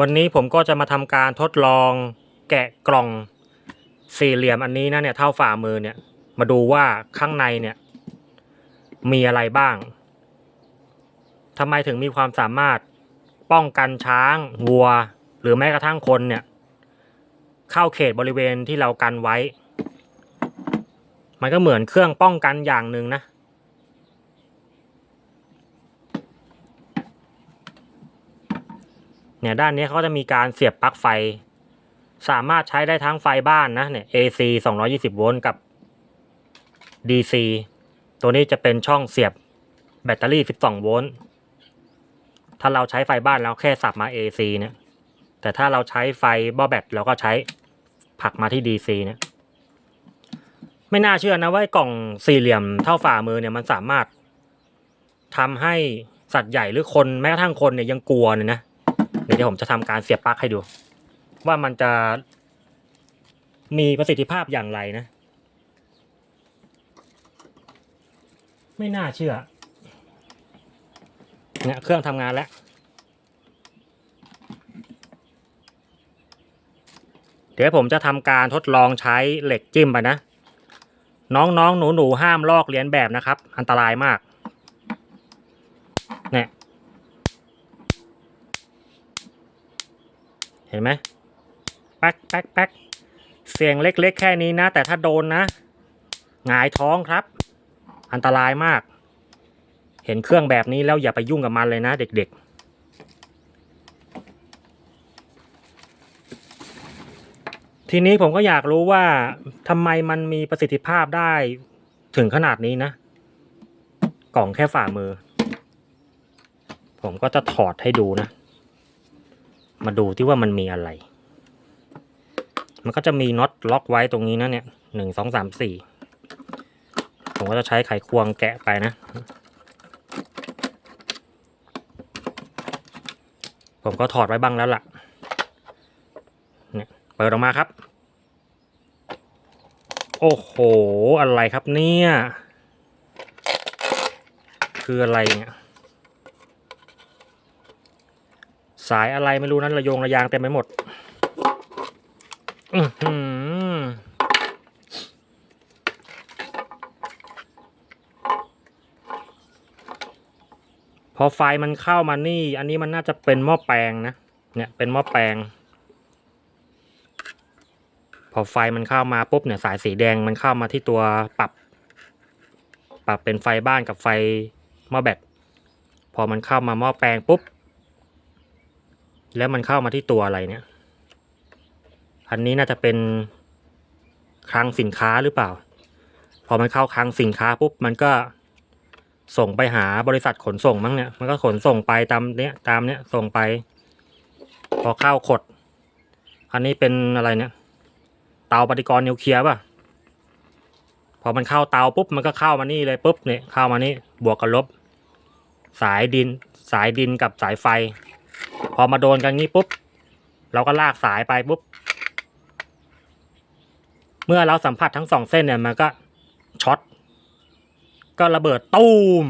วันนี้ผมก็จะมาทำการทดลองแกะกล่องสี่เหลี่ยมอันนี้นะเนี่ยเท่าฝ่ามือเนี่ย มาดูว่าข้างในเนี่ย มีอะไรบ้างทำไมถึงมีความสามารถป้องกันช้างวัว หรือแม้กระทั่งคนเนี่ย เข้าเขตบริเวณที่เรากันไว้ มันก็เหมือนเครื่องป้องกันอย่างหนึ่งนะ เนี่ยด้านนี้เขาจะมีการเสียบปลั๊กไฟ สามารถใช้ได้ทั้งไฟบ้านนะเนี่ย AC 220 โวลต์กับ DC ตัวนี้จะเป็นช่องเสียบแบตเตอรี่ 12 โวลต์ ถ้าเราใช้ไฟบ้านแล้วแค่สับมา AC เนี่ย แต่ถ้าเราใช้ไฟบ้อแบตเราก็ใช้ผลักมาที่ DC เนี่ย ไม่น่าเชื่อนะว่ากล่องสี่เหลี่ยมเท่าฝ่ามือเนี่ยมันสามารถทำให้สัตว์ใหญ่หรือคนแม้กระทั่งคนเนี่ยยังกลัวเนี่ยนะ ดี๋ยวผมจะทำการเสียบปลั๊กให้ดู ว่ามันจะมีประสิทธิภาพอย่างไรนะ ไม่น่าเชื่อเนี่ยเครื่องทำงานแล้ว เดี๋ยวผมจะทำการทดลองใช้เหล็กจิ้มไปนะ น้องๆ หนูๆ ห้ามลอกเลียนแบบนะครับ อันตรายมาก เนี่ย เห็นไหมแป๊กแป๊กแป๊กเสียงเล็กๆ แค่นี้นะ แต่ถ้าโดนนะหงายท้องครับ อันตรายมาก เห็นเครื่องแบบนี้แล้วอย่าไปยุ่งกับมันเลยนะเด็กๆทีนี้ผมก็อยากรู้ว่าทำไมมันมีประสิทธิภาพได้ถึงขนาดนี้นะ กล่องแค่ฝ่ามือ ผมก็จะถอดให้ดูนะ มาดูที่ว่ามันมีอะไร มันก็จะมีน็อตล็อกไว้ตรงนี้นะเนี่ยหนึ่งสองสามสี่ผมก็จะใช้ไขควงแกะไปนะ ผมก็ถอดไว้บ้างแล้วล่ะ เนี่ยเปิดออกมาครับ โอ้โห อะไรครับเนี่ย คืออะไรเนี่ย สายอะไรไม่รู้นั้นระยงระยางเต็มไปหมด อือหือพอไฟมันเข้ามานี่ อันนี้มันน่าจะเป็นหม้อแปลงนะ เนี่ยเป็นหม้อแปลง พอไฟมันเข้ามาปุ๊บเนี่ยสายสีแดงมันเข้ามาที่ตัวปรับ ปรับเป็นไฟบ้านกับไฟหม้อแบตพอมันเข้ามาหม้อแปลงปุ๊บ แล้วมันเข้ามาที่ตัวอะไรเนี่ย อันนี้น่าจะเป็นคลังสินค้าหรือเปล่า พอมันเข้าคลังสินค้าปุ๊บมันก็ส่งไปหาบริษัทขนส่งมั้งเนี่ย มันก็ขนส่งไปตามเนี้ยตามเนี้ยส่งไป พอเข้าขด อันนี้เป็นอะไรเนี่ย เตาปฏิกรณ์นิวเคลียร์ป่ะ พอมันเข้าเตาปุ๊บมันก็เข้ามานี่เลยปุ๊บเนี่ยเข้ามานี่บวกกับลบ สายดินสายดินกับสายไฟ พอมาโดนกันงี้ปุ๊บ เราก็ลากสายไปปุ๊บ เมื่อเราสัมผัสทั้งสองเส้นเนี่ยมันก็ช็อต ก็ระเบิดตูม